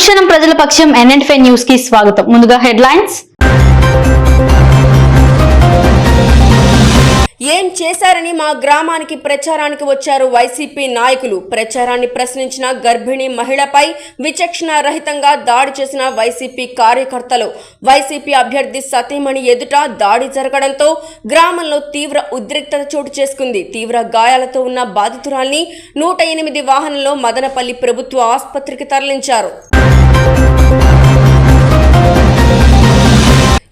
అనుక్షణం ప్రజల పక్షం ఎన్ఎన్ఫై న్యూస్కి స్వాగతం. ముందుగా హెడ్లైన్స్. ఏం చేశారని మా గ్రామానికి ప్రచారానికి వచ్చారు వైసీపీ నాయకులు. ప్రచారాన్ని ప్రశ్నించిన గర్భిణీ మహిళపై విచక్షణ రహితంగా దాడి చేసిన వైసీపీ కార్యకర్తలు. వైసీపీ అభ్యర్థి సతీమణి ఎదుట దాడి జరగడంతో గ్రామంలో తీవ్ర ఉద్రిక్తత చోటు చేసుకుంది. తీవ్ర గాయాలతో ఉన్న బాధితురాల్ని నూట ఎనిమిది వాహనంలో మదనపల్లి ప్రభుత్వ ఆసుపత్రికి తరలించారు.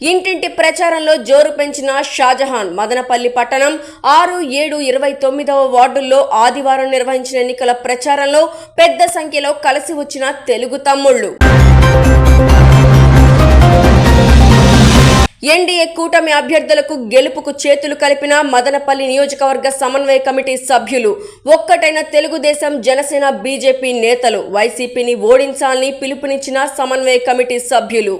ఇంటింటి ప్రచారంలో జోరు పెంచిన షాజహాన్ మదనపల్లి పట్టణం ఆరు ఏడు ఇరవై తొమ్మిదవ వార్డుల్లో ఆదివారం నిర్వహించిన ఎన్నికల ప్రచారంలో పెద్ద సంఖ్యలో కలిసి వచ్చిన తెలుగు తమ్ముళ్ళు. ఎన్డీఏ కూటమి అభ్యర్థులకు గెలుపుకు చేతులు కలిపిన మదనపల్లి నియోజకవర్గ సమన్వయ కమిటీ సభ్యులు ఒక్కటైన తెలుగుదేశం జనసేన బీజేపీ నేతలు వైసీపీని ఓడించాలని పిలుపునిచ్చిన సమన్వయ కమిటీ సభ్యులు.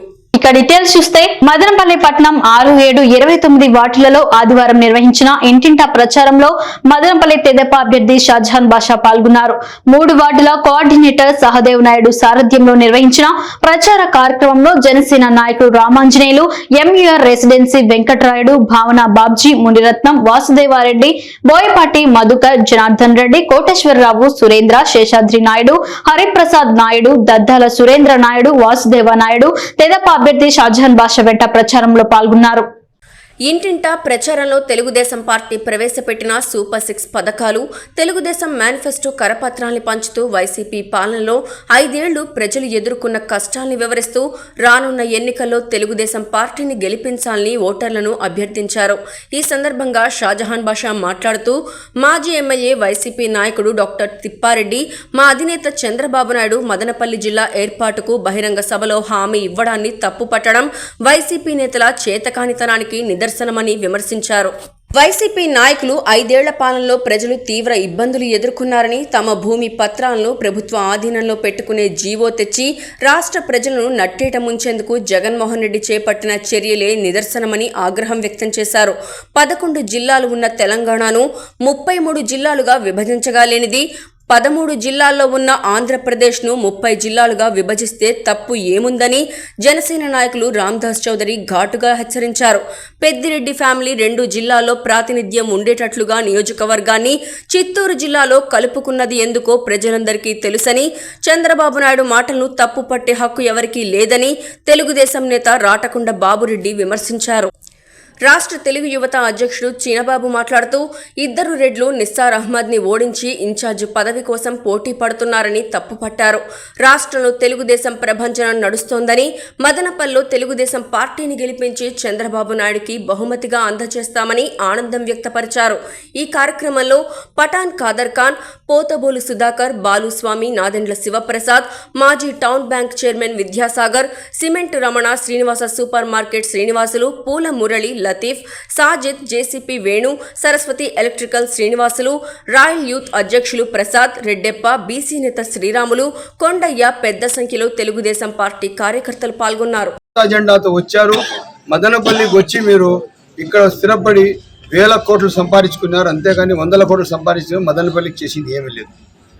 ఇక డీటెయిల్స్ చూస్తే మదనపల్లి పట్నం ఆరు ఏడు ఇరవై తొమ్మిది వార్డులలో ఆదివారం నిర్వహించిన ఇంటింటా ప్రచారంలో మదనపల్లి తెదేపా అభ్యర్థి షాజహాన్ బాషా పాల్గొన్నారు. మూడు వార్డుల కోఆర్డినేటర్ సహదేవ్ నాయుడు సారథ్యంలో నిర్వహించిన ప్రచార కార్యక్రమంలో జనసేన నాయకుడు రామాంజనేయులు ఎంయూఆర్ రెసిడెన్సీ వెంకటరాయుడు భావన బాబ్జీ మునిరత్నం వాసుదేవారెడ్డి బోయపాటి మధుకర్ జనార్దన్ రెడ్డి కోటేశ్వరరావు సురేంద్ర శేషాద్రి నాయుడు హరిప్రసాద్ నాయుడు దద్దాల సురేంద్ర నాయుడు వాసుదేవ నాయుడు తెదేపా అభ్యర్థి షాజహాన్ బాషా వెంట ప్రచారంలో పాల్గొన్నారు. ఇంటింటా ప్రచారంలో తెలుగుదేశం పార్టీ ప్రవేశపెట్టిన సూపర్ సిక్స్ పథకాలు తెలుగుదేశం మేనిఫెస్టో కరపత్రాల్ని పంచుతూ వైసీపీ పాలనలో ఐదేళ్ళు ప్రజలు ఎదుర్కొన్న కష్టాల్ని వివరిస్తూ రానున్న ఎన్నికల్లో తెలుగుదేశం పార్టీని గెలిపించాలని ఓటర్లను అభ్యర్థించారు. ఈ సందర్భంగా షాజహాన్ బాషా మాట్లాడుతూ మాజీ ఎమ్మెల్యే వైసీపీ నాయకుడు డాక్టర్ తిప్పారెడ్డి మా అధినేత చంద్రబాబు నాయుడు మదనపల్లి జిల్లా ఏర్పాటుకు బహిరంగ సభలో హామీ ఇవ్వడాన్ని తప్పుపట్టడం వైసీపీ నేతల చేతకానితనానికి నిదర్శనమని విమర్శించారు. వైసీపీ నాయకులు ఐదేళ్ళ పాలనలో ప్రజలు తీవ్ర ఇబ్బందులు ఎదుర్కొన్నారని తమ భూమి పత్రాలను ప్రభుత్వ ఆధీనంలో పెట్టుకునే జీవో తెచ్చి రాష్ట్ర ప్రజలను నట్టేట ముంచేందుకు జగన్మోహన్ రెడ్డి చేపట్టిన చర్యలే నిదర్శనమని ఆగ్రహం వ్యక్తం చేశారు. పదకొండు జిల్లాలు ఉన్న తెలంగాణను ముప్పై మూడు జిల్లాలుగా విభజించగా లేనిది పదమూడు జిల్లాల్లో ఉన్న ఆంధ్రప్రదేశ్ను ముప్పై జిల్లాలుగా విభజిస్తే తప్పు ఏముందని జనసేన నాయకులు రామ్దాస్ చౌదరి ఘాటుగా హెచ్చరించారు. పెద్దిరెడ్డి ఫ్యామిలీ రెండు జిల్లాల్లో ప్రాతినిధ్యం ఉండేటట్లుగా నియోజకవర్గాన్ని చిత్తూరు జిల్లాలో కలుపుకున్నది ఎందుకో ప్రజలందరికీ తెలుసని చంద్రబాబు నాయుడు మాటలను తప్పు పట్టే హక్కు ఎవరికీ లేదని తెలుగుదేశం నేత రాటకొండ బాబురెడ్డి విమర్శించారు. రాష్ట్ర తెలుగు యువత అధ్యక్షుడు చీనబాబు మాట్లాడుతూ ఇద్దరు రెడ్లు నిస్సార్ అహ్మద్ని ఓడించి ఇన్ఛార్జ్ పదవి కోసం పోటీ పడుతున్నారని తప్పుపట్టారు. రాష్ట్రంలో తెలుగుదేశం ప్రభంజనం నడుస్తోందని మదనపల్లో తెలుగుదేశం పార్టీని గెలిపించి చంద్రబాబు నాయుడికి బహుమతిగా అందజేస్తామని ఆనందం వ్యక్తపరిచారు. ఈ కార్యక్రమంలో పఠాన్ ఖాదర్ ఖాన్ పోతబోలు సుధాకర్ బాలుస్వామి నాదెండ్ల శివప్రసాద్ మాజీ town bank chairman Vidyasagar cement Ramana Srinivasa super market Srinivasulu Poola Murali Latif Sajid JCP Venu Saraswathi electrical Srinivasulu royal youth అధ్యక్షులు ప్రసాద్ రెడ్డెప్ప బీసీ నేత శ్రీరాములు కొండయ్య పెద్ద సంఖ్యలో తెలుగుదేశం పార్టీ కార్యకర్తలు పాల్గొన్నారు. అజెండాతో వచ్చారు. మదనపల్లికి వచ్చి మీరు ఇక్కడ స్థిరపడి వేల కోట్లు సంపాదించుకున్నారు. అంతేగాని వందల కోట్లు సంపాదించిన మదనపల్లికి చేసింది ఏమీ లేదు.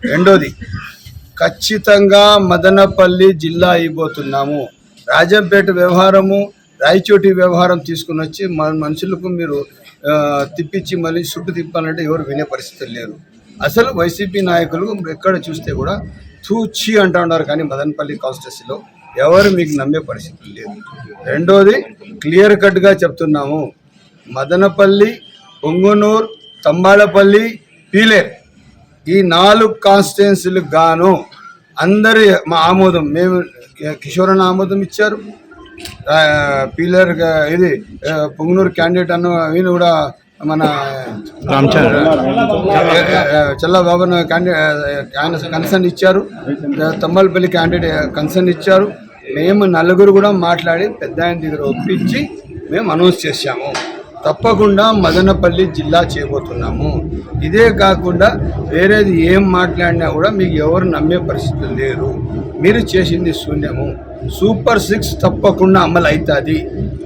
రెండోది ఖచ్చితంగా మదనపల్లి జిల్లా అయిపోతున్నాము. రాజంపేట వ్యవహారము రాయచోటి వ్యవహారం తీసుకుని వచ్చి మన మనుషులకు మీరు తిప్పించి మళ్ళీ చుట్టు తిప్పాలంటే ఎవరు వినే పరిస్థితులు లేరు. అసలు వైసీపీ నాయకులు ఎక్కడ చూస్తే కూడా తూచి అంటూ ఉన్నారు కానీ మదనపల్లి కాన్స్టిట్యూన్సీలో ఎవరు మీకు నమ్మే పరిస్థితులు లేదు రెండోది క్లియర్ కట్గా చెప్తున్నాము. మదనపల్లి పొంగునూరు తంబాళపల్లి పీలేర్ ఈ నాలుగు కాన్స్టిట్యున్సీలకు గాను అందరి మా ఆమోదం మేము కిషోరన్న ఆమోదం ఇచ్చారు. పీలర్ ఇది పొంగునూరు క్యాండిడేట్ అన్న ఈయన కూడా మన చల్లబాబు క్యాండిడేట్ ఆయన కన్సర్న్ ఇచ్చారు. తమ్మలపల్లి క్యాండిడేట్ కన్సర్న్ ఇచ్చారు. మేము నలుగురు కూడా మాట్లాడి పెద్ద ఆయన దగ్గర ఒప్పించి మేము అనౌన్స్ చేశాము. తప్పకుండా మదనపల్లి జిల్లా చేయబోతున్నాము. ఇదే కాకుండా వేరేది ఏం మాట్లాడినా కూడా మీకు ఎవరు నమ్మే పరిస్థితులు లేరు. మీరు చేసింది శూన్యము. సూపర్ సిక్స్ తప్పకుండా అమలు అవుతుంది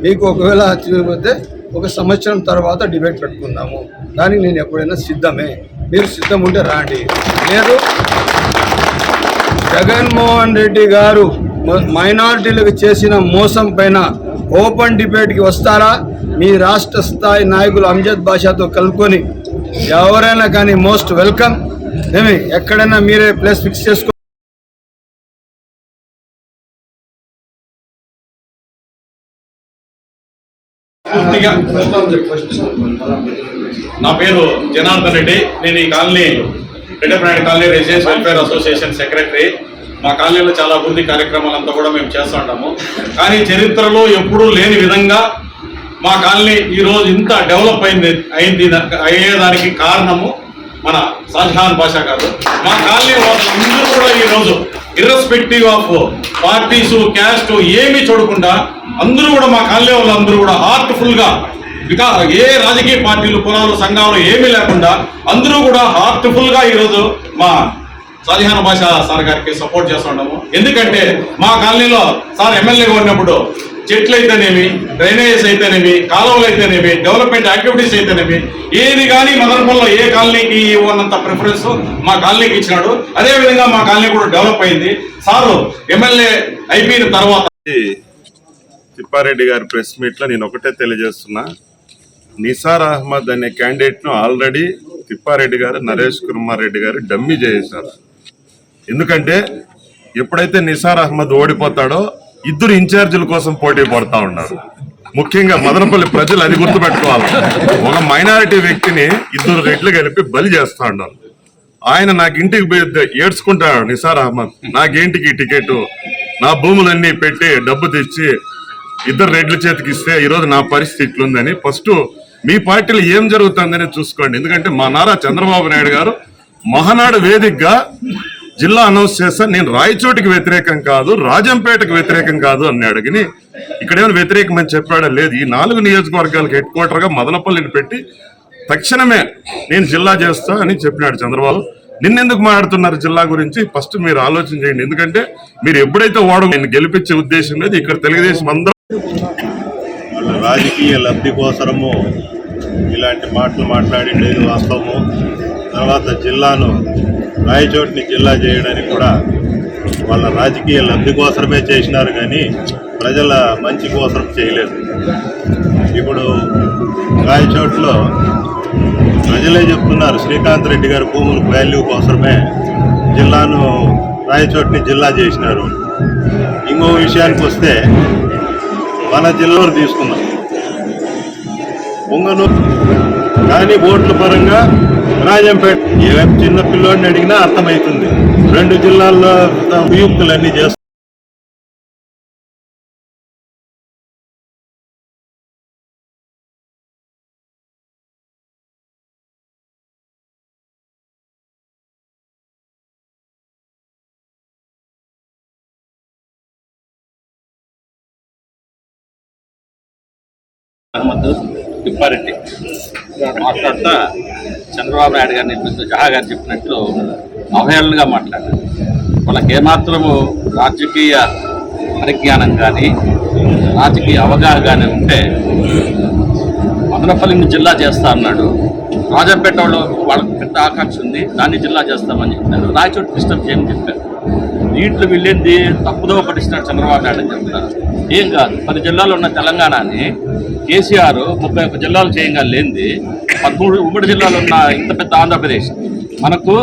మీకు ఒకవేళ చేయకపోతే ఒక సంవత్సరం తర్వాత డిబేట్ పెట్టుకుందాము. దానికి నేను ఎప్పుడైనా సిద్ధమే. మీరు సిద్ధం ఉంటే రాండి. లేదు జగన్మోహన్ రెడ్డి గారు మ- మైనారిటీలకు చేసిన మోసం పైన ఓపెన్ డిబేట్కి వస్తారా? మీ రాష్ట్ర స్థాయి నాయకులు అంజద్ బాషాతో కలుపుకొని ఎవరైనా కానీ మోస్ట్ వెల్కమ్. ఏమి ఎక్కడైనా మీరే ప్లేస్ ఫిక్స్ చేసుకో నా పేరు జనార్దన్ రెడ్డి. నేను ఈ colony Reddapanaidu colony residence welfare association secretary. మా కాలనీలో చాలా అభివృద్ధి కార్యక్రమాలంతా కూడా మేము చేస్తూ ఉంటాము. కానీ చరిత్రలో ఎప్పుడూ లేని విధంగా మా కాలనీ ఈ రోజు ఇంత డెవలప్ అయింది అయింది అయ్యేదానికి కారణము మన షాజహాన్ భాషా గారు. మా కాలనీ వాళ్ళందరూ కూడా ఈ రోజు ఇర్రెస్పెక్టివ్ ఆఫ్ పార్టీస్ క్యాస్ట్ ఏమీ చూడకుండా అందరూ కూడా మా కాలనీ వాళ్ళందరూ కూడా హార్ట్ఫుల్గా వికా ఇక ఏ రాజకీయ పార్టీలు కులాలు సంఘాలు ఏమీ లేకుండా అందరూ కూడా హార్ట్ఫుల్గా ఈరోజు మా షాజహాన్ భాష సార్ గారికి సపోర్ట్ చేస్తుండము ఎందుకంటే మా కాలనీలో సార్ ఎమ్మెల్యేగా ఉన్నప్పుడు చెట్లు అయితేనేమి డ్రైనేజెస్ అయితేనేమి కాలువలు అయితేనేమి డెవలప్మెంట్ యాక్టివిటీస్ అయితేనేమి ఏది కానీ మదనపల్లిలో ఏ కాలనీకి ఉన్నంత ప్రిఫరెన్స్ మా కాలనీకి ఇచ్చినాడు. అదేవిధంగా మా కాలనీ కూడా డెవలప్ అయింది. సారు ఎమ్మెల్యే అయిపోయిన తర్వాత తిప్పారెడ్డి గారి ప్రెస్ మీట్లో నేను ఒకటే తెలియజేస్తున్నా. నిసార్ అహ్మద్ అనే క్యాండిడేట్ను ఆల్రెడీ తిప్పారెడ్డి గారు నరేష్ కుమార్ రెడ్డి గారు డమ్మీ చేశారు. ఎందుకంటే ఎప్పుడైతే నిసార్ అహ్మద్ ఓడిపోతాడో ఇద్దరు ఇన్ఛార్జీల కోసం పోటీ పడతా ఉన్నారు. ముఖ్యంగా మదనపల్లి ప్రజలు అది గుర్తుపెట్టుకోవాలి. ఒక మైనారిటీ వ్యక్తిని ఇద్దరు రెడ్లు కలిపి బలి చేస్తా ఉన్నారు. ఆయన నాకు ఇంటికి ఏడ్చుకుంటాడు నిసార్ అహ్మద్. నాకేంటికి టికెట్? నా భూములన్నీ పెట్టి డబ్బు తెచ్చి ఇద్దరు రెడ్ల చేతికి ఇస్తే ఈరోజు నా పరిస్థితి ఇట్లుందని ఫస్ట్ మీ పార్టీలో ఏం జరుగుతుందని చూసుకోండి. ఎందుకంటే మా నారా చంద్రబాబు నాయుడు గారు మహానాడు వేదికగా జిల్లా అనౌన్స్ చేస్తా నేను రాయచోటికి వ్యతిరేకం కాదు రాజంపేటకు వ్యతిరేకం కాదు అన్నాడు కానీ ఇక్కడేమైనా వ్యతిరేకం అని చెప్పాడా? లేదు. ఈ నాలుగు నియోజకవర్గాలకు హెడ్ క్వార్టర్గా మదనపల్లిని పెట్టి తక్షణమే నేను జిల్లా చేస్తా అని చెప్పినాడు చంద్రబాబు. నిన్నెందుకు మాట్లాడుతున్నారు జిల్లా గురించి? ఫస్ట్ మీరు ఆలోచన చేయండి. ఎందుకంటే మీరు ఎప్పుడైతే ఓడ నేను గెలిపించే ఉద్దేశం లేదు ఇక్కడ తెలుగుదేశం అందరూ రాజకీయ లబ్ధి కోసరము ఇలాంటి మాటలు మాట్లాడిండేది వాస్తవము. తర్వాత జిల్లాను రాయచోటిని జిల్లా చేయడానికి కూడా వాళ్ళ రాజకీయ లబ్ధి కోసరమే చేసినారు కానీ ప్రజల మంచి కోసం చేయలేదు. ఇప్పుడు రాయచోట్లో ప్రజలే చెప్తున్నారు శ్రీకాంత్ రెడ్డి గారి భూముల వాల్యూ కోసమే జిల్లాను రాయచోటిని జిల్లా చేసినారు. ఇంకో విషయానికి వస్తే మన జిల్లాలో తీసుకున్నాం పొంగనూరు కానీ ఓట్ల పరంగా రాజంపేట. ఏ చిన్న పిల్లోడిని అడిగినా అర్థమవుతుంది రెండు జిల్లాల్లో వియుక్తులన్నీ చేస్తారు అహ్మద్ తిప్పారెడ్డి. మాట్లాడుతా చంద్రబాబు నాయుడు గారిని పెద్ద జహా గారు చెప్పినట్లు అవహేళనగా మాట్లాడారు. వాళ్ళకి ఏమాత్రము రాజకీయ పరిజ్ఞానం కానీ రాజకీయ అవగాహన కానీ ఉంటే మదనపల్లిని జిల్లా చేస్తా అన్నాడు. రాజంపేట వాళ్ళు వాళ్ళకి పెద్ద ఆకాంక్ష ఉంది దాన్ని జిల్లా చేస్తామని చెప్పారు రాయచోటు డిస్టర్బ్ చేయమని చెప్పారు. దీంట్లో వెళ్ళింది తప్పుదోవ పట్టిస్తున్నాడు చంద్రబాబు నాయుడు అని చెప్తున్నారు. ఏం కాదు పది జిల్లాలో ఉన్న తెలంగాణని కేసీఆర్ ముప్పై ఒక్క జిల్లాలు చేయంగా లేనిది పదమూడు ఉమ్మడి జిల్లాలో ఉన్న ఇంత పెద్ద ఆంధ్రప్రదేశ్. మనకు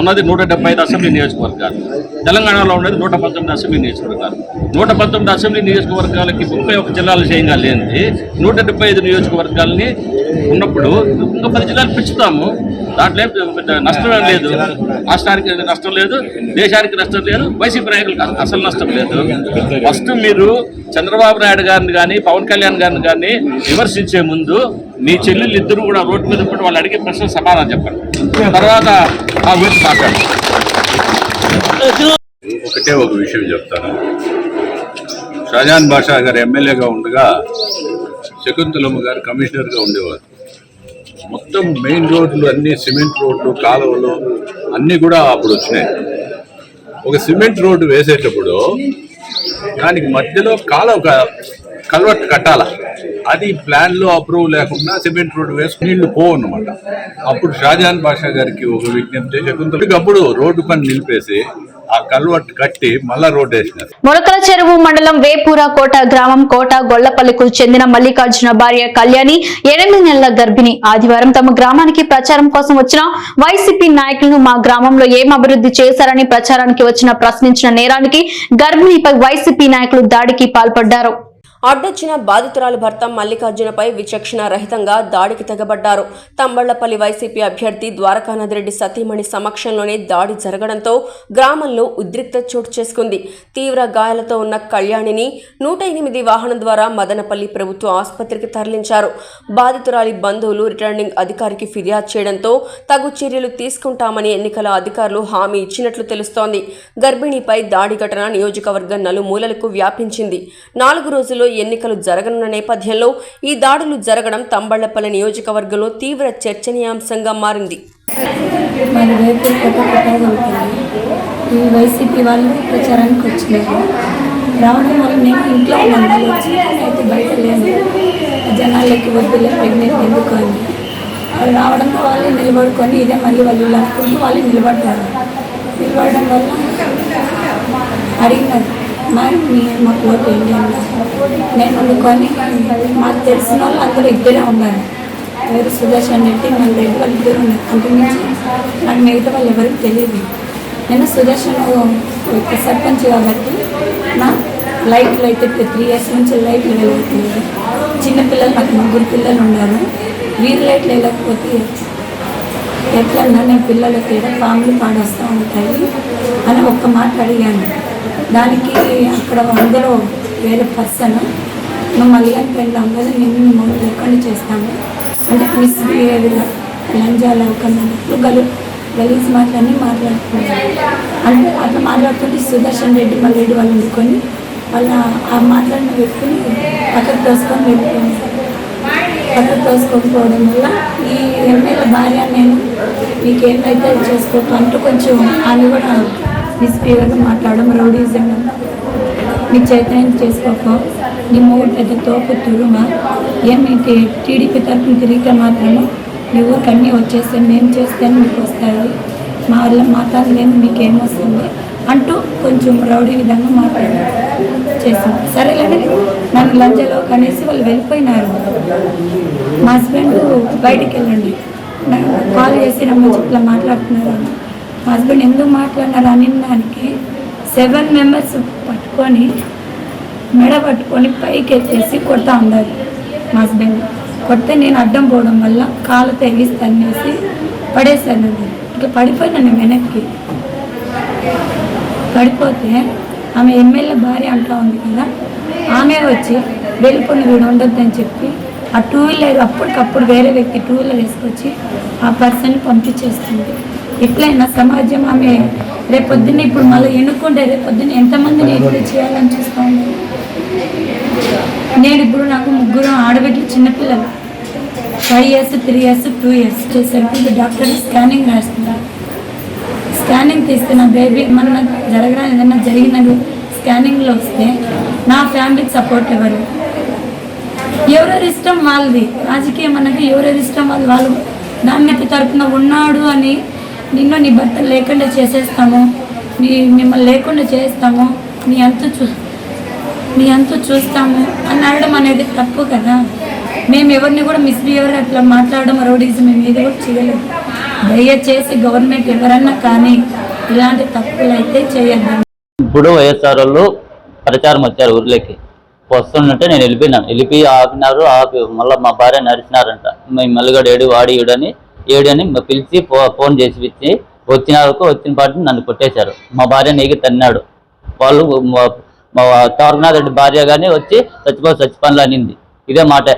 ఉన్నది నూట డెబ్బై ఐదు అసెంబ్లీ నియోజకవర్గాలు. తెలంగాణలో ఉన్నది నూట పంతొమ్మిది అసెంబ్లీ నియోజకవర్గాలు. నూట పంతొమ్మిది అసెంబ్లీ నియోజకవర్గాలకి ముప్పై ఒక జిల్లాలు చేయంగా లేనిది నూట డెబ్బై ఐదు నియోజకవర్గాలని ఉన్నప్పుడు ఇంకా పది జిల్లాలు పెంచుతాము. దాంట్లో నష్టం లేదు. రాష్ట్రానికి నష్టం లేదు దేశానికి నష్టం లేదు వైసీపీ నాయకులకు అసలు నష్టం లేదు. ఫస్ట్ మీరు చంద్రబాబు నాయుడు గారిని కానీ పవన్ కళ్యాణ్ గారిని కానీ విమర్శించే ముందు మీ చెల్లెళ్ళు ఇద్దరు కూడా రోడ్డు మీద పడి వాళ్ళు అడిగే ప్రశ్న సమాధానం చెప్పండి. తర్వాత ఆ గురించి మాట్లాడండి ఒకటే ఒక విషయం చెప్తాను. షాజాన్ బాషా గారు ఎమ్మెల్యేగా ఉండగా శకుంతలమ్మ గారు కమిషనర్గా ఉండేవారు. మొత్తం మెయిన్ రోడ్లు అన్ని సిమెంట్ రోడ్లు కాలువలు అన్నీ కూడా అప్పుడు వచ్చినాయి. ఒక సిమెంట్ రోడ్డు వేసేటప్పుడు దానికి మధ్యలో కాలువ కల్వర్ట్ కట్టాల. అది ప్లాన్లో అప్రూవ్ లేకుండా సిమెంట్ రోడ్డు వేసుకుని నీళ్ళు పోవన్నమాట. అప్పుడు షాజహాన్ బాషా గారికి ఒక విజ్ఞప్తి శకుంతలకి అప్పుడు రోడ్డు పని నిలిపేసి ఆ కల్వర్ట్ కట్టి మళ్ళా రోడ్ వేసినారు. మొలకల చెరువు మండలం వేపూర కోట గ్రామం కోట గొల్లపల్లికు చెందిన మల్లికార్జున భార్య కళ్యాణి ఎనిమిది నెలల గర్భిణి. ఆదివారం తమ గ్రామానికి ప్రచారం కోసం వచ్చిన వైసీపీ నాయకులను మా గ్రామంలో ఏం అభివృద్ధి చేశారని ప్రచారానికి వచ్చిన ప్రశ్నించిన నేరానికి గర్భిణిపై వైసీపీ నాయకులు దాడికి పాల్పడ్డారు. అడ్డొచ్చిన బాధితురాలు భర్త మల్లికార్జునపై విచక్షణ రహితంగా దాడికి తెగబడ్డారు. తంబళ్ళపల్లి వైసీపీ అభ్యర్థి ద్వారకానాథరెడ్డి సతీమణి సమక్షంలోనే దాడి జరగడంతో గ్రామంలో ఉద్రిక్త చోటు చేసుకుంది. తీవ్ర గాయాలతో ఉన్న కళ్యాణిని నూట ఎనిమిది వాహనం ద్వారా మదనపల్లి ప్రభుత్వ ఆసుపత్రికి తరలించారు. బాధితురాలి బంధువులు రిటర్నింగ్ అధికారికి ఫిర్యాదు చేయడంతో తగు చర్యలు తీసుకుంటామని ఎన్నికల అధికారులు హామీ ఇచ్చినట్లు తెలుస్తోంది. గర్భిణిపై దాడి ఘటన నియోజకవర్గం నలుమూలలకు వ్యాపించింది. నాలుగు రోజుల్లో ఎన్నికలు జరగనున్న నేపథ్యంలో ఈ దాడులు జరగడం తంబళ్ళపల్లి నియోజకవర్గంలో తీవ్ర చర్చనీయాంశంగా మారింది. ఈ వైసీపీ వాళ్ళు ప్రచారానికి వచ్చినారు. రావడం వల్ల నేను ఇంట్లో వచ్చి అయితే బయట లేదు జనాలకి వద్దులే ప్రెగ్నెంట్ ఎందుకు అని. వాళ్ళు రావడంతో వాళ్ళు నిలబడుకొని ఇదే మళ్ళీ వాళ్ళు అనుకుంటూ వాళ్ళు నిలబడ్డారు. నిలబడడం వల్ల అడిగినారు. మరి మీ మాకు ఓటు ఏంటి అన్నారు నేను అనుకొని మాకు తెలిసిన వాళ్ళు అందరూ ఇద్దరే ఉన్నారు. ఎవరు సుదర్శన్ రెడ్డి మన రెడ్డి వాళ్ళు ఇద్దరు ఉన్నారు. అంతకుమించి నాకు మిగతా వాళ్ళు ఎవరికి తెలియదు. నేను సుదర్శన్ ఒక సర్పంచ్ కాబట్టి నా లైట్లు అయితే త్రీ ఇయర్స్ నుంచి లైట్లు వెలుగుతుంది చిన్నపిల్లలు నాకు ముగ్గురు పిల్లలు ఉన్నారు. వీరి లైట్లు వెళ్ళకపోతే ఎట్లా నేను పిల్లలకి ఏదో పాములు పాడొస్తూ ఉంటాయి అని ఒక్క మాట అడిగాను. దానికి అక్కడ అందరూ వేరే పర్సన్. నువ్వు మళ్ళీ పెళ్ళాం కదా నేను మిమ్మల్ని లేకుండా చేస్తాము. అంటే మిస్బిహేవియర్ లంజాలు అవ్వకుండా గలు గలీజ్ మాటలన్నీ మాట్లాడుతున్నారు అంటే అట్లా మాట్లాడుతుంటే సుదర్శన్ రెడ్డి మళ్ళీ రెడ్డి వాళ్ళు అనుకొని వాళ్ళ ఆ మాటలను పెట్టుకుని పక్కకు తోసుకొని వెళ్ళిపోయింది. పక్కకు తోసుకోకపోవడం వల్ల ఈ ఎమ్మెల్యే భార్య నేను మీకు ఏమైతే అది చేసుకోవటం అంటూ కొంచెం ఆమె కూడా మిస్బిహేవియర్గా మాట్లాడడం రౌడీజం. మీ చైతన్యం చేసుకోక. నీ మూడు పెద్ద తోపు తురుమ ఏమి టీడీపీ తరఫున తిరిగితే మాత్రమే మీ ఊరికి అన్నీ వచ్చేస్తే మేము చేస్తేనే మీకు వస్తాయి. మా వల్ల మాట్లాడలేదు మీకు ఏమొస్తుంది అంటూ కొంచెం రౌడీ విధంగా మాట్లాడారు. చేసాం సరేలేని నన్ను లంచలో కనేసి వాళ్ళు వెళ్ళిపోయినారు. మా హస్బెండ్ బయటికి వెళ్ళండి. కాల్ చేసి రమ్మ ఇట్లా మాట్లాడుతున్నారు అన్న. హస్బెండ్ ఎందుకు మాట్లాడినారు అని దానికి సెవెన్ మెంబర్స్ పట్టుకొని మెడ పట్టుకొని పైకి ఎత్తేసి కొడతా ఉండాలి మా హస్బెండ్ కొడితే నేను అడ్డం పోవడం వల్ల కాలు తెగిసి తన్నేసి పడేశాను. అది ఇట్లా పడిపోయినాను వెనక్కి. పడిపోతే ఆమె ఎమ్మెల్యే భార్య అంటూ ఉంది కదా ఆమె వచ్చి వెళ్ళిపోయిన వీడు ఉండొద్దని చెప్పి ఆ టూ వీలర్ అప్పటికప్పుడు వేరే వ్యక్తి టూ వీలర్ వేసుకొచ్చి ఆ పర్సన్ పంపించేస్తుంది. ఎట్లయినా సమాజం ఆమె రేపొద్దున ఇప్పుడు మళ్ళీ ఎన్నుకుంటే రేపొద్దున ఎంతమందిని ఎప్పుడు చేయాలని చూస్తాను నేను ఇప్పుడు నాకు ముగ్గురు ఆడబిడ్డలు చిన్నపిల్లలు. Five years three years two years చేసరికి doctor scanning రాస్తున్నారు. స్కానింగ్ తీస్తే నా బేబీ మన జరగడం ఏదన్నా జరిగినది స్కానింగ్లో వస్తే నా ఫ్యామిలీకి సపోర్ట్ ఎవరు? ఎవరెవరి ఇష్టం వాళ్ళది? రాజకీయం అన్నది ఎవరెవరి ఇష్టం వాళ్ళు వాళ్ళు దాన్ని తరఫున ఉన్నాడు అని నిన్ను నీ భర్త లేకుండా చేసేస్తాము. నీ మిమ్మల్ని లేకుండా చేస్తాము. నీ అంత చూ నీ అంత చూస్తాము అని అనడం అనేది తప్పు కదా. మేము ఎవరిని కూడా మిస్బిహేవర్ అట్లా మాట్లాడడం రౌడీజం మేము ఏది కూడా చేయలేదు దయచేసి గవర్నమెంట్ ఎవరన్నా కానీ ఇలాంటి తప్పులు అయితే చేయొద్దు. ఇప్పుడు వైఎస్ఆర్ వాళ్ళు ప్రచారం వచ్చారు ఊర్లోకి. వస్తుండంటే నేను వెళ్ళిపోయినాను. వెళ్ళిపోయి ఆపినారు ఆపి మళ్ళీ మా భార్య నడిచినారంట. మేము మల్లిగాడు ఏడు వాడి ఏడు అని పిలిచి ఫో- ఫోన్ చేసి ఇచ్చి వచ్చిన వరకు వచ్చిన పాటిని నన్ను కొట్టేశారు. మా భార్య నెగి తన్నాడు. వాళ్ళు మా- తారకనాథ్ రెడ్డి భార్య కానీ వచ్చి చచ్చిపో చచ్చిపనులు అనింది. ఇదే మాట.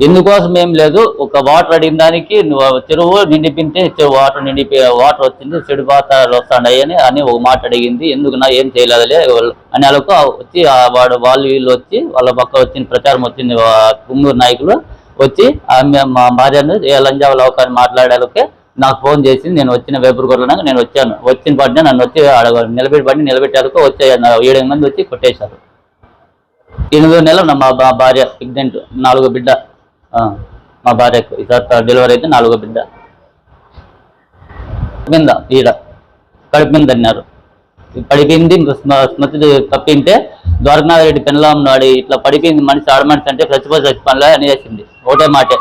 ఎందుకోసం ఏం లేదు ఒక వాటర్ అడిగిన దానికి చెరువు నిండిపింటే వాటర్ నిండి వాటర్ వచ్చింది చెడు పాత్రలు వస్తున్నాయి అని అని ఒక మాట అడిగింది. ఎందుకు నా ఏం చేయలేదులే అని వాళ్ళకు వచ్చి వాడు వాళ్ళు వీళ్ళు వచ్చి వాళ్ళ పక్క వచ్చిన ప్రచారం వచ్చింది కుమ్మూరు నాయకులు. వచ్చి మా భార్యను ఏ లంజావులు అవకాశం మాట్లాడాలకే నాకు ఫోన్ చేసి నేను వచ్చిన వేపూరు కొట్టడానికి నేను వచ్చాను. వచ్చిన పడిన నన్ను వచ్చి ఆడ నిలబెట్టి పడి నిలబెట్టారు వచ్చే ఏడు మంది వచ్చి కొట్టేశారు. ఎనిమిదో నెల మా బా- భార్య ప్రెగ్నెంట్ నాలుగో బిడ్డ మా భార్యకు. ఈసారి డెలివరీ అయితే నాలుగో బిడ్డ. కింద ఈడ. కడుపు మీద అన్నారు. పడిపోయింది స్మృతి తప్పింటే ద్వారకనాథరెడ్డి రెడ్డి పెన్లా ఉన్నాడు ఇట్లా పడిపోయింది మనిషి ఆడమనిషి అంటే చచ్చిపోయి చచ్చిపోలే అని చేసింది. ఒకటే మాటే.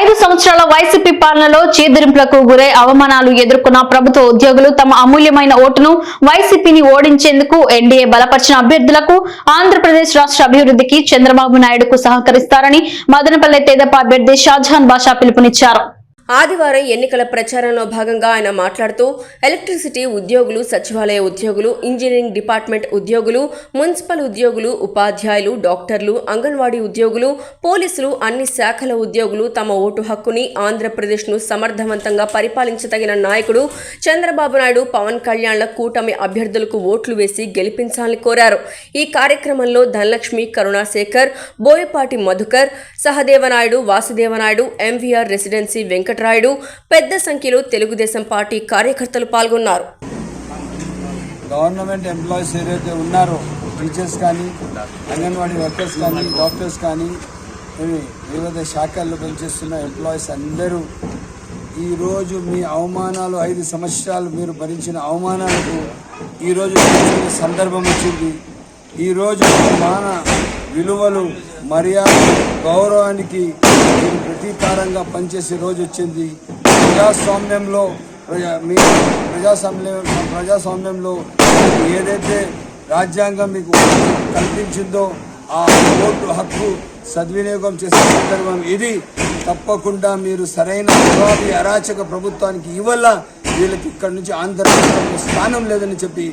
ఐదు సంవత్సరాల వైసీపీ పాలనలో చీదరింపులకు గురై అవమానాలు ఎదుర్కొన్న ప్రభుత్వ ఉద్యోగులు తమ అమూల్యమైన ఓటును వైసీపీని ఓడించేందుకు ఎన్డీఏ బలపరిచిన అభ్యర్థులకు ఆంధ్రప్రదేశ్ రాష్ట్ర అభివృద్ధికి చంద్రబాబు నాయుడుకు సహకరిస్తారని మదనపల్లె తెదేపా అభ్యర్థి షాజహాన్ బాషా పిలుపునిచ్చారు. ఆదివారం ఎన్నికల ప్రచారంలో భాగంగా ఆయన మాట్లాడుతూ ఎలక్ట్రిసిటీ ఉద్యోగులు సచివాలయ ఉద్యోగులు ఇంజనీరింగ్ డిపార్ట్మెంట్ ఉద్యోగులు మున్సిపల్ ఉద్యోగులు ఉపాధ్యాయులు డాక్టర్లు అంగన్వాడీ ఉద్యోగులు పోలీసులు అన్ని శాఖల ఉద్యోగులు తమ ఓటు హక్కుని ఆంధ్రప్రదేశ్ను సమర్థవంతంగా పరిపాలించదగిన నాయకుడు చంద్రబాబు నాయుడు పవన్ కళ్యాణ్ల కూటమి అభ్యర్థులకు ఓట్లు వేసి గెలిపించాలని కోరారు. ఈ కార్యక్రమంలో ధనలక్ష్మి కరుణాశేఖర్ బోయపాటి మధుకర్ సహదేవనాయుడు వాసుదేవనాయుడు ఎంవీఆర్ రెసిడెన్సీ వెంకట రాయుడు పెద్ద సంఖ్యలో తెలుగుదేశం పార్టీ కార్యకర్తలు పాల్గొన్నారు. గవర్నమెంట్ ఎంప్లాయీస్ ఏదైతే ఉన్నారో టీచర్స్ కానీ అంగన్వాడీ వర్కర్స్ కానీ డాక్టర్స్ కానీ వివిధ శాఖల్లో పనిచేస్తున్న ఎంప్లాయీస్ అందరూ ఈరోజు మీ అవమానాలు ఐదు సంవత్సరాలు మీరు భరించిన అవమానాలకు ఈరోజు సందర్భం వచ్చింది. ఈరోజు మాన విలువలు మర్యాద గౌరవానికి మీరు ప్రతీకారంగా పనిచేసే రోజు వచ్చింది. ప్రజాస్వామ్యంలో ప్రజా మీ ప్రజాస్వామ్యం ప్రజాస్వామ్యంలో ఏదైతే రాజ్యాంగం మీకు కల్పించిందో ఆ ఓటు హక్కు సద్వినియోగం చేసే సందర్భం ఇది. తప్పకుండా మీరు సరైన అరాచక ప్రభుత్వానికి ఇవల్ల వీళ్ళకి ఇక్కడ నుంచి ఆంధ్రప్రదేశ్లో స్థానం లేదని చెప్పి.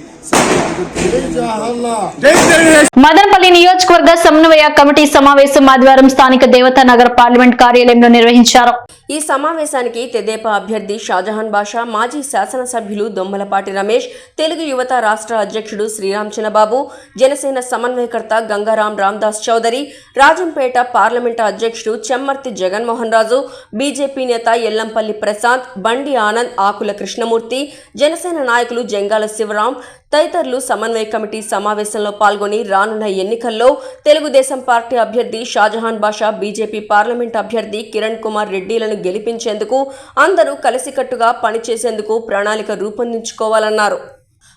మదనపల్లి నియోజకవర్గ సమన్వయ కమిటీ సమావేశం ఆదివారం స్థానిక దేవతా నగర్ పార్లమెంట్ కార్యాలయంలో నిర్వహించారు. ఈ సమావేశానికి తెదేపా అభ్యర్థి షాజహాన్ బాషా మాజీ శాసనసభ్యులు దొమ్మలపాటి రమేష్ తెలుగు యువత రాష్ట్ర అధ్యక్షుడు శ్రీరామ్ చిన్నబాబు జనసేన సమన్వయకర్త గంగారాం రామ్దాస్ చౌదరి రాజంపేట పార్లమెంటు అధ్యక్షుడు చెమ్మర్తి జగన్మోహన్ రాజు బీజేపీ నేత ఎల్లంపల్లి ప్రశాంత్ బండి ఆనంద్ ఆకుల కృష్ణమూర్తి జనసేన నాయకులు జంగాల శివరాం తదితరులు సమన్వయ కమిటీ సమావేశంలో పాల్గొని రానున్న ఎన్నికల్లో తెలుగుదేశం పార్టీ అభ్యర్థి షాజహాన్ బాషా బీజేపీ పార్లమెంట్ అభ్యర్థి కిరణ్ కుమార్ రెడ్డిలను గెలిపించేందుకు అందరూ కలిసికట్టుగా పనిచేసేందుకు ప్రణాళిక రూపొందించుకోవాలన్నారు.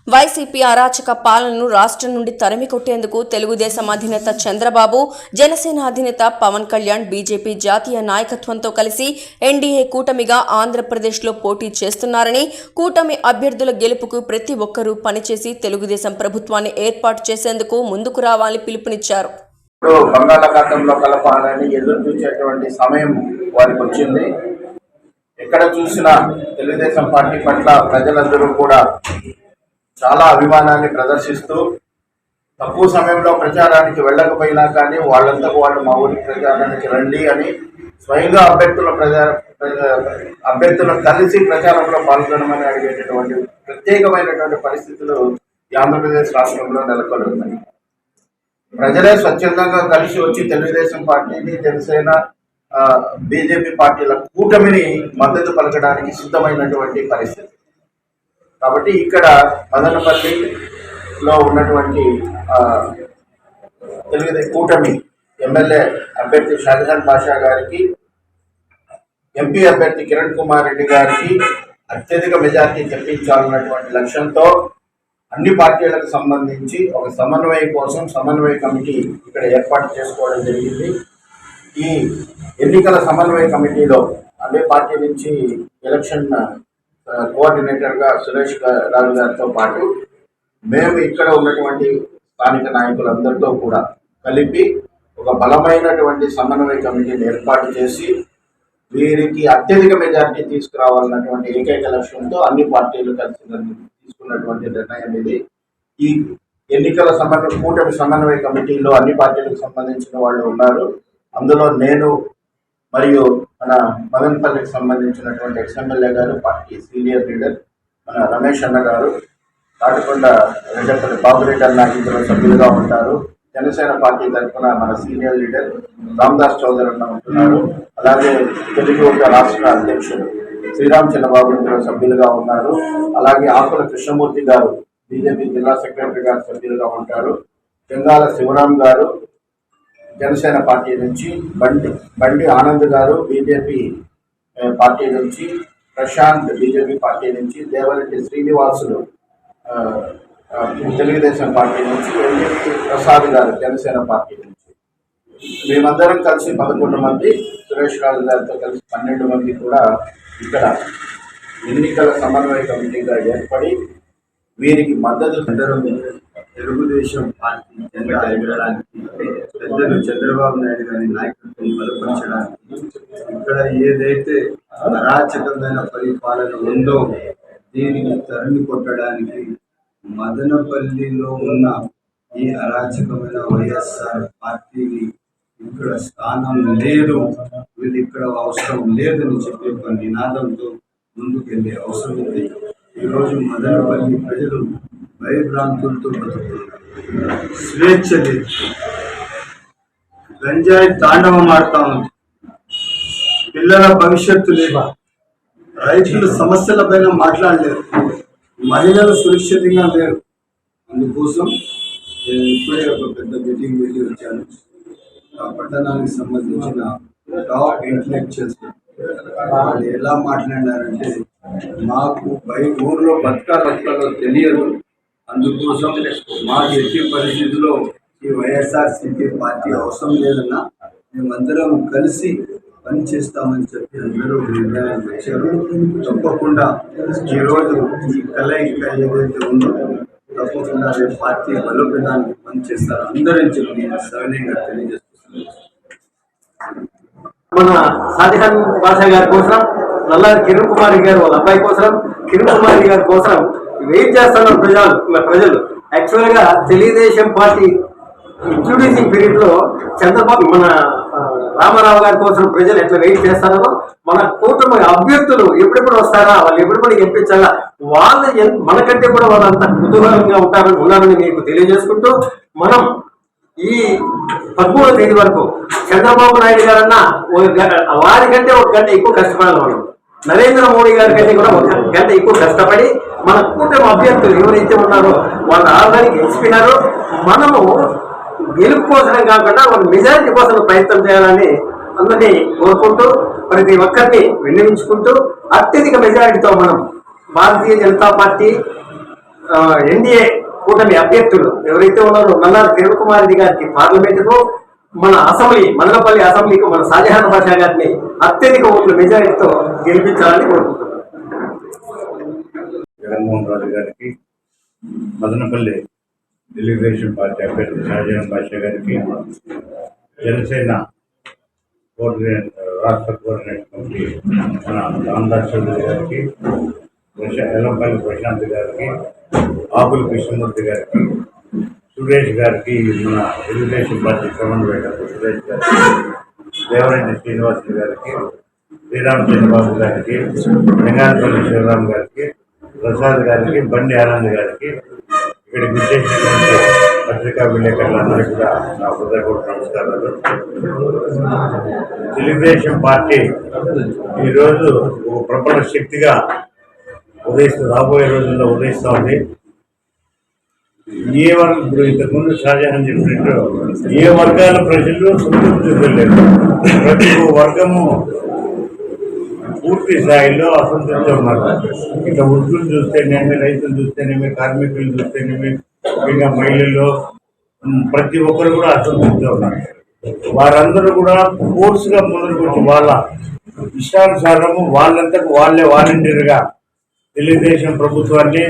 వైసీపీ అరాచక పాలనను రాష్ట్రం నుండి తరిమి కొట్టేందుకు తెలుగుదేశం అధినేత చంద్రబాబు జనసేన అధినేత పవన్ కళ్యాణ్ బీజేపీ జాతీయ నాయకత్వంతో కలిసి ఎన్డీఏ కూటమిగా ఆంధ్రప్రదేశ్లో పోటీ చేస్తున్నారని కూటమి అభ్యర్థుల గెలుపుకు ప్రతి ఒక్కరూ పనిచేసి తెలుగుదేశం ప్రభుత్వాన్ని ఏర్పాటు చేసేందుకు ముందుకు రావాలని పిలుపునిచ్చారు. బంగాళాఖాతంలో కలపాలని ఎదురు చూసేటువంటి సమయం వారికి వచ్చింది. ఎక్కడ చూసినా తెలుగుదేశం పార్టీ పట్ల ప్రజలందరూ కూడా చాలా అభిమానాన్ని ప్రదర్శిస్తూ తక్కువ సమయంలో ప్రచారానికి వెళ్ళకపోయినా కానీ వాళ్ళంతా వాళ్ళు మా ఊరి ప్రచారానికి రండి అని స్వయంగా అభ్యర్థుల ప్రచార అభ్యర్థులను కలిసి ప్రచారంలో పాల్గొనమని అడిగేటటువంటి ప్రత్యేకమైనటువంటి పరిస్థితులు ఆంధ్రప్రదేశ్ రాష్ట్రంలో నెలకొని ఉన్నాయి ప్రజలే స్వచ్ఛందంగా కలిసి వచ్చి తెలుగుదేశం పార్టీని జనసేన బీజేపీ పార్టీల కూటమిని మద్దతు పలకడానికి సిద్ధమైనటువంటి పరిస్థితి. కాబట్టి ఇక్కడ మదనపల్లిలో ఉన్నటువంటి తెలుగుదేశం కూటమి ఎమ్మెల్యే అభ్యర్థి షాజహాన్ పాషా గారికి ఎంపీ అభ్యర్థి కిరణ్ కుమార్ రెడ్డి గారికి అత్యధిక మెజార్టీ తెప్పించాలన్నటువంటి లక్ష్యంతో అన్ని పార్టీలకు సంబంధించి ఒక సమన్వయం కోసం సమన్వయ కమిటీ ఇక్కడ ఏర్పాటు చేసుకోవడం జరిగింది. ఈ ఎన్నికల సమన్వయ కమిటీలో అన్ని పార్టీ నుంచి ఎలక్షన్ కోఆర్డినేటర్గా సురేష్ రాజు గారితో పాటు మేము ఇక్కడ ఉన్నటువంటి స్థానిక నాయకులందరితో కూడా కలిపి ఒక బలమైనటువంటి సమన్వయ కమిటీని ఏర్పాటు చేసి వీరికి అత్యధిక మెజార్టీ తీసుకురావాలన్నటువంటి ఏకైక లక్ష్యంతో అన్ని పార్టీలు కలిసి తీసుకున్నటువంటి నిర్ణయం ఇది. ఈ ఎన్నికల సమన్వయ కూటమి సమన్వయ కమిటీలో అన్ని పార్టీలకు సంబంధించిన వాళ్ళు ఉన్నారు. అందులో నేను మరియు మన మదన్పల్లికి సంబంధించినటువంటి ఎక్స్ఎమ్మెల్యే గారు పార్టీ సీనియర్ లీడర్ మన రమేష్ అన్న గారు తాటికొండ రెడ్డపల్లి బాబురెడ్డి అన్న ఇందులో సభ్యులుగా ఉంటారు. జనసేన పార్టీ తరఫున మన సీనియర్ లీడర్ రామదాస్ చౌదరి అన్న ఉంటున్నారు అలాగే తెలుగు రాష్ట్ర అధ్యక్షుడు శ్రీరామ్ చంద్రబాబు ఇందులో సభ్యులుగా ఉన్నారు. అలాగే ఆకుల కృష్ణమూర్తి గారు బీజేపీ జిల్లా సెక్రటరీ గారు సభ్యులుగా ఉంటారు. జంగాల శివరాం గారు జనసేన పార్టీ నుంచి బండి బండి ఆనంద్ గారు బీజేపీ పార్టీ నుంచి ప్రశాంత్ బీజేపీ పార్టీ నుంచి దేవరెడ్డి శ్రీనివాసులు తెలుగుదేశం పార్టీ నుంచి ఎన్ఎస్పి ప్రసాద్ గారు జనసేన పార్టీ నుంచి. మేమందరం కలిసి పదకొండు మంది సురేష్ రాజు గారితో కలిసి పన్నెండు మంది కూడా ఇక్కడ ఎన్నికల సమన్వయ కమిటీగా ఏర్పడి వీరికి మద్దతు తెలుగుదేశం పార్టీ జెండా ఎగరడానికి పెద్దలు చంద్రబాబు నాయుడు గారి నాయకత్వం బలపరచడానికి ఇక్కడ ఏదైతే అరాచకమైన పరిపాలన ఉందో దీనికి తరిమి కొట్టడానికి మదనపల్లిలో ఉన్న ఈ అరాచకమైన వైఎస్ఆర్ పార్టీని ఇక్కడ స్థానం లేదు వీళ్ళు ఇక్కడ అవసరం లేదని చెప్పి ఒక నినాదంతో ముందుకెళ్ళే అవసరం ఉంది. ఈరోజు మదనపల్లి ప్రజలు భయభ్రాంతులతో బతుకుతున్నారు. స్వేచ్ఛ లేదు. గంజాయి తాండవం ఆడుతా ఉంది. పిల్లల భవిష్యత్తు లేవా? రైతుల సమస్యల పైన మాట్లాడలేరు. మహిళలు సురక్షితంగా లేరు. అందుకోసం నేను ఇప్పుడే ఒక పెద్ద మీటింగ్ వెళ్ళి వచ్చాను. ఆ పట్టణానికి సంబంధించిన టాప్ ఇంటలెక్చువల్స్ వాళ్ళు ఎలా మాట్లాడారంటే మాకు బయ ఊర్లో బతకా బతకాలో తెలియదు. అందుకోసం మాకు ఎట్టి పరిస్థితిలో ఈ వైఎస్ఆర్సీపీ పార్టీ అవసరం లేదన్నా మేమందరం కలిసి పనిచేస్తామని చెప్పి అందరూ నిర్ణయాలు వచ్చారు తప్పకుండా ఈరోజు ఈ కలయిక ఏదైతే ఉందో తప్పకుండా రేపు పార్టీ బలోపేతానికి పనిచేస్తారు అందరని చెప్పి సవినయంగా తెలియజేస్తున్నాను. మన షాజహాన్ బాషా గారి కోసం నల్లారి కిరణ్ కుమార్ గారు వాళ్ళ అబ్బాయి కోసం కిరణ్ కుమార్ గారి కోసం వెయిట్ చేస్తున్నారు ప్రజలు? ప్రజలు. యాక్చువల్గా తెలుగుదేశం పార్టీ ఇంట్రొడ్యూసింగ్ పీరియడ్లో చంద్రబాబు మన రామారావు గారి కోసం ప్రజలు ఎట్లా వెయిట్ చేస్తారో మన కూటమి అభ్యర్థులు ఎప్పుడెప్పుడు వస్తారా వాళ్ళు ఎప్పుడెప్పుడు గెలిపించాలా వాళ్ళు మనకంటే కూడా వాళ్ళంతా కుతూహలంగా ఉంటారని ఉన్నారని మీకు తెలియజేసుకుంటూ మనం ఈ పదమూడవ తేదీ వరకు చంద్రబాబు నాయుడు గారన్నా ఒక గ- వారికంటే ఒక గంట ఎక్కువ కష్టపడాలి మనం. నరేంద్ర మోడీ గారి కంటే కూడా ఒక గంట ఎక్కువ కష్టపడి మన కూటమి అభ్యర్థులు ఎవరైతే ఉన్నారో వాళ్ళ ఆల్రెడీ గెలిచిపోయినారో మనము గెలుపు కోసమే కాకుండా ఒక మెజారిటీ కోసం ప్రయత్నం చేయాలని అందరినీ కోరుకుంటూ ప్రతి ఒక్కరిని విన్నవించుకుంటూ అత్యధిక మెజారిటీతో మనం భారతీయ జనతా పార్టీ ఎన్డీఏ కూటమి అభ్యర్థులు ఎవరైతే ఉన్నారో నల్లారి కిరణ్ కుమార్ రెడ్డి గారికి పార్లమెంటుకు మన అసెంబ్లీ మదనపల్లి అసెంబ్లీకి మన షాజహాన్ భాషా గారిని అత్యధిక ఓట్ల మెజారిటీతో గెలిపించాలని కోరుకుంటున్నాం. జగన్మోహన్ రాజు గారికి మదనపల్లి తెలుగుదేశం పార్టీ అభ్యర్థి షాజహాన్ బాషా గారికి జనసేన కోఆర్డినేటర్ రాష్ట్ర కోఆర్డినేట్ కమిటీ మన రామదాస్ చౌదరి గారికి ప్రశా ఎల్లంపల్లి ప్రశాంత్ గారికి ఆకుల కృష్ణమూర్తి గారికి సురేష్ గారికి మన తెలుగుదేశం పార్టీ సమన్వయకర్త సురేష్ గారికి దేవరెడ్డి శ్రీనివాస్ గారికి శ్రీరామచంద్రబాబు గారికి లింగానపల్లి శ్రీరామ్ గారికి ప్రసాద్ గారికి బండి ఆనంద్ గారికి ఇక్కడికి విచ్చేసినటువంటి పత్రికా విలేకరులందరూ కూడా నా హృదయపూర్వక నమస్కారాలు. తెలుగుదేశం పార్టీ ఈరోజు ఒక ప్రబల శక్తిగా ఉదయిస్తూ రాబోయే రోజుల్లో ఉదయిస్తూ ఉంది. ఏ వర్గ ఇప్పుడు ఇంతకుముందు షాజహాన్ చెప్పినట్టు ఏ వర్గాల ప్రజలు సంతృప్తి చెందలేదు ప్రతి ఒక్క వర్గము పూర్తి స్థాయిలో అసంతృప్తి ఉన్నారు ఇక వృద్ధులు చూస్తేనేమి రైతులు చూస్తేనేమి కార్మికులు చూస్తేనేమి ఇంకా మహిళలు ప్రతి ఒక్కరు కూడా అసంతృప్తి ఉన్నారు వారందరూ కూడా ఫోర్స్గా ముందుకొచ్చి వాళ్ళ ఇష్టానుసారము వాళ్ళంతకు వాళ్ళే వాలంటీర్గా తెలుగుదేశం ప్రభుత్వాన్ని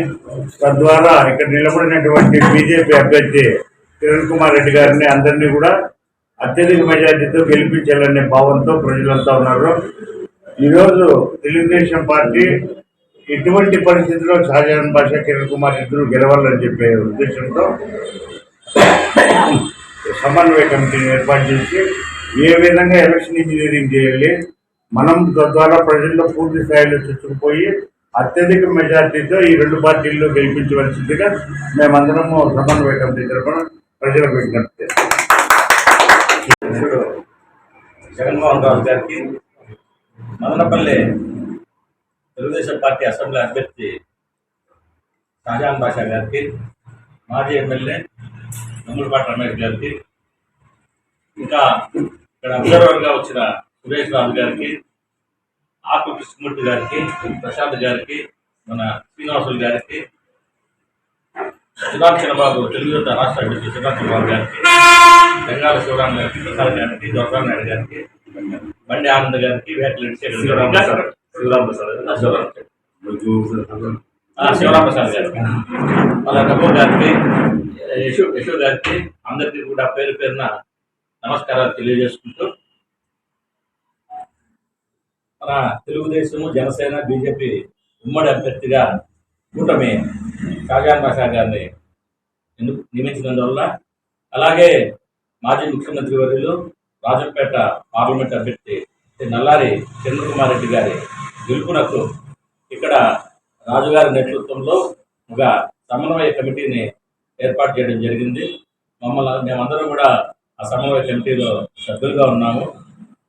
తద్వారా ఇక్కడ నిలబడినటువంటి బీజేపీ అభ్యర్థి కిరణ్ కుమార్ రెడ్డి గారిని అందరినీ కూడా అత్యధిక మెజార్టీతో గెలిపించాలనే భావంతో ప్రజలంతా ఉన్నారు. ఈరోజు తెలుగుదేశం పార్టీ ఎటువంటి పరిస్థితిలో షాజహాన్ బాషా కిరణ్ కుమార్ ఇద్దరు గెలవాలని చెప్పే ఉద్దేశంతో సమన్వయ కమిటీని ఏర్పాటు చేసి ఏ విధంగా ఎలక్షన్ ఇంజనీరింగ్ చేయాలి మనం తద్వారా ప్రజల్లో పూర్తి స్థాయిలో చొచ్చుకుపోయి అత్యధిక మెజార్టీతో ఈ రెండు పార్టీల్లో గెలిపించవలసిందిగా మేమందరము సమన్వయ కమిటీ తరఫున ప్రజలకు విజ్ఞప్తి జగన్మోహన్ రావు గారికి మదనపల్లి తెలుగుదేశం పార్టీ అసెంబ్లీ అభ్యర్థి షాజాన్ బాషా గారికి మాజీ ఎమ్మెల్యే నమ్ములపాటి రమేష్ గారికి ఇంకా ఇక్కడ అబ్జర్వర్గా వచ్చిన సురేష్ రాజు గారికి ఆకు కృష్ణమూర్తి గారికి ప్రశాంత్ గారికి మన శ్రీనివాసులు గారికి సుధార్ చంద్రబాబు తెలుగుదేశం రాష్ట్ర అధ్యక్షుడు సుధార్ చంద్రబాబు గారికి బెంగాల శివరాం గారికి ప్రసాద్ గారికి దొరరాం నాయుడు గారికి బండి ఆనంద్ గారికి వేటలెడ్డి శివరాం ప్రసాద్ శివరాం ప్రసాద్ శివరాం ప్రసాద్ గారికి వాళ్ళ రఘు గారికి యశో యశో గారికి అందరికీ కూడా పేరు పేరున నమస్కారాలు తెలియజేసుకుంటూ మన తెలుగుదేశము జనసేన బీజేపీ ఉమ్మడి అభ్యర్థిగా కూటమి షాజాన్ బాషా గారిని నియమించినందువల్ల అలాగే మాజీ ముఖ్యమంత్రి వర్యులు రాజంపేట పార్లమెంట్ అభ్యర్థి శ్రీ నల్లారి చంద్రకుమార్ రెడ్డి గారి గెలుపునకు ఇక్కడ రాజుగారి నేతృత్వంలో ఒక సమన్వయ కమిటీని ఏర్పాటు చేయడం జరిగింది. మమ్మల్ని మేమందరం కూడా ఆ సమన్వయ కమిటీలో సభ్యులుగా ఉన్నాము.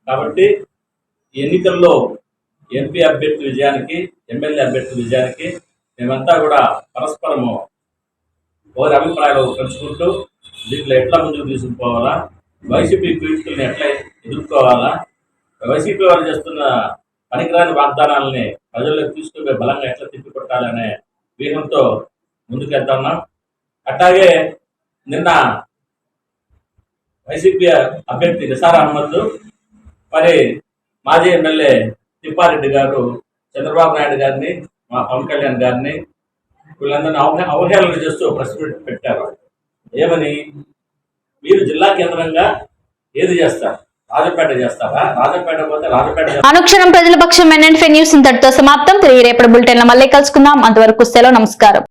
కాబట్టి ఈ ఎన్నికల్లో ఎంపీ అభ్యర్థి విజయానికి ఎమ్మెల్యే అభ్యర్థి విజయానికి మేమంతా కూడా పరస్పరము వారి అభిప్రాయాలు పంచుకుంటూ దీంట్లో ఎట్లా ముందుకు తీసుకుపోవాలా వైసీపీ పీడితుల్ని ఎట్లా ఎదుర్కోవాలా? వైసీపీ వారు చేస్తున్న పనికిరాని వాగ్దానాలని ప్రజల్లోకి తీసుకుపోయి బలంగా ఎట్లా తిప్పికొట్టాలనే వ్యూహంతో ముందుకెళ్తున్నాం అట్లాగే నిన్న వైసీపీ అభ్యర్థి నిసార్ అహ్మద్ మరి మాజీ ఎమ్మెల్యే తిప్పారెడ్డి గారు చంద్రబాబు నాయుడు గారిని మా పవన్ కళ్యాణ్ గారిని వీళ్ళందరినీ అవహేళన చేస్తూ ప్రెస్ పెట్టారు. ఏమని? మీరు జిల్లా కేంద్రంగా ఏది చేస్తారు? రాజపేట చేస్తారా? రాజపేట పోతే రాజపేట అనుక్షణం ప్రజల పక్షం ఎన్ఎన్ఫే న్యూస్ ఇంతటితో సమాప్తం. తిరిగి రేపటి బులెటిన్ మళ్ళీ కలుసుకుందాం. అంతవరకు సెలవు నమస్కారం.